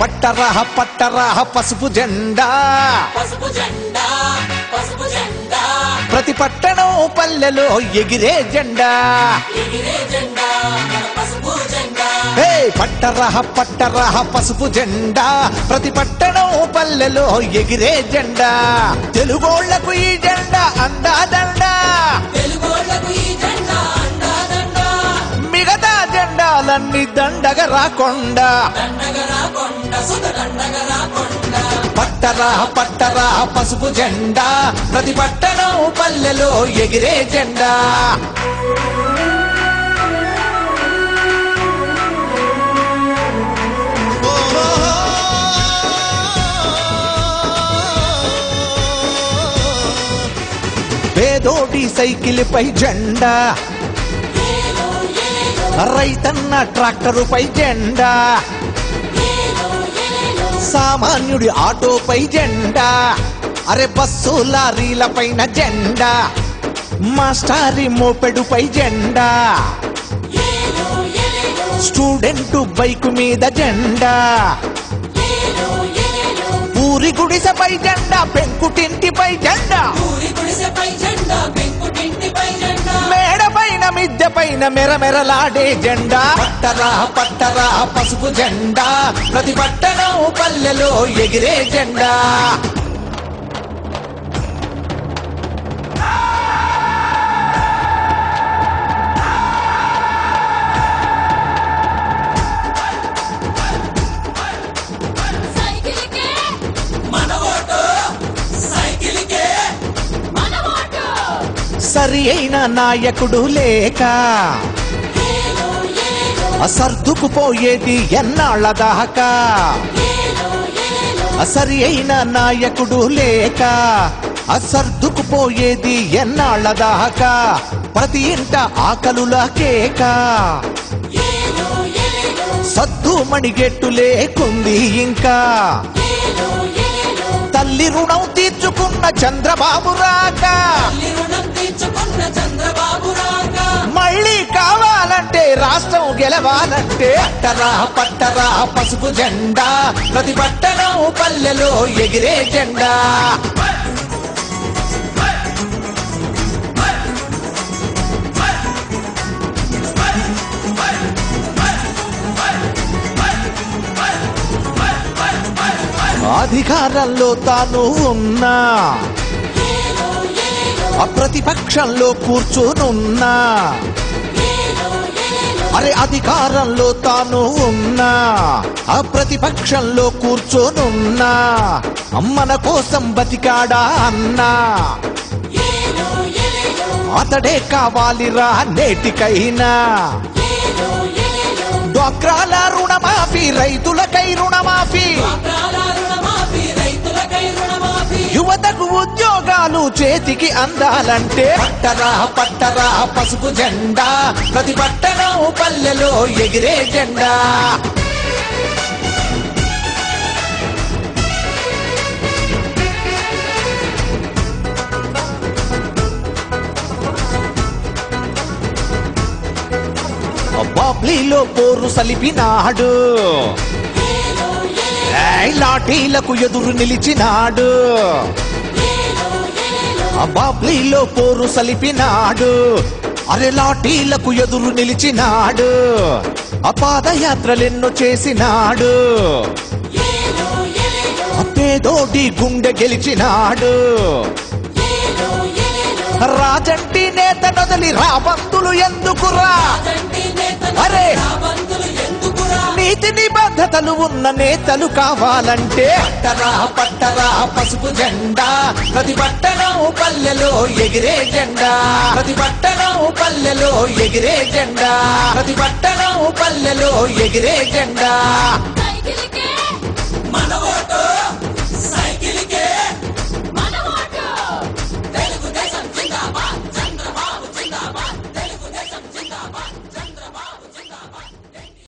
పట్టరా పట్టరా పసుపు జెండా. పసుపు జెండా పసుపు జెండా. ప్రతి పట్టణం పల్లెలో ఎగిరే జెండా. ఎగిరే జెండా మన పసుపు జెండా. హే పట్టరా పట్టరా పసుపు జెండా. ప్రతి పట్టణం పల్లెలో ఎగిరే జెండా. తెలుగోళ్ళకు ఈ జెండా అందాదండా. తెలుగోళ్ళకు ఈ జెండా అండాదండా మిగతా జెండాలన్నీ దండగ రాకుండా. దండగరా కొండ సుత దండగరా కొండ పట్టరా పట్టరా పసుపు జెండా. ప్రతి పట్టణం పల్లెలో ఎగిరే జెండా. పేదోటి సైకిల్ పై జెండా. రైతన్న ట్రాక్టరు పై జెండా. సామాన్యుడి ఆటోపై జెండా. అరే బస్సు లారీల పైన జెండా. మాస్టారి మోపెడుపై జెండా. స్టూడెంట్ బైక్ మీద జెండా. ఊరి గుడిసెపై జెండా పెంకుటింటిపై జెండా. పైన మెరమెరలాడే జెండా. పట్టరా పట్టరా పసుపు జెండా. ప్రతి పట్టణం పల్లెలో ఎగిరే జెండా. సరి అయిన నాయకుడు లేక సర్దుకుపోయేది ఎన్నాళ్ళ దాకా? సరి అయిన నాయకుడు లేక అసర్దుకుపోయేది ఎన్నాళ్ళ దాకా? ప్రతి ఇంట ఆకలుల కేక. సద్దు మణిగెట్టు లేకుంది ఇంకా. తల్లి రుణం తీర్చుకున్న చంద్రబాబు రాక. రాష్ట్రం గెలవాలంటే పట్టరా పట్టరా పసుపు జెండా ప్రతి పట్టణం పల్లెలో ఎగిరే జెండా. అధికారంలో తాను ఉన్నా ప్రతిపక్షంలో కూర్చోనున్నా. అరే అధికారంలో తాను ఉన్నా ఆ ప్రతిపక్షంలో కూర్చోనున్నా అమ్మన కోసం బతికాడా అన్నా? అతడే కావాలిరా నేటికైనా. డ్వాక్రాల రుణమాఫీ రైతులకై రుణమాఫీ. యువతకు ఉద్యోగాలు చేతికి అందాలంటే పట్టరా పట్టరా పసుపు జెండా. ప్రతి పట్టణం పల్లెలో ఎగిరే జెండా. బాబ్లీలో పోరు సలిపినాడు. లాఠీలకు ఎదురు నిలిచినాడు. బాబ్లీలో పోరు సలిపినాడు. అరే లాఠీలకు ఎదురు నిలిచినాడు. అపాదయాత్రలెన్నో చేసినాడు. అత్తేదోటి గుండె గెలిచినాడు. రాజంటి నేత నొదలి రాబంతులు ఎందుకురా? అరే! నీతి నిబద్ధతలు ఉన్న నేతలు కావాలంటే పట్టరా పట్టరా పసుపు జెండా. ప్రతి పట్టణం పల్లెలో ఎగిరే జెండా. ప్రతి పట్టణం పల్లెలో ఎగిరే జెండా. ప్రతి పట్టణం పల్లెలో ఎగిరే జెండా.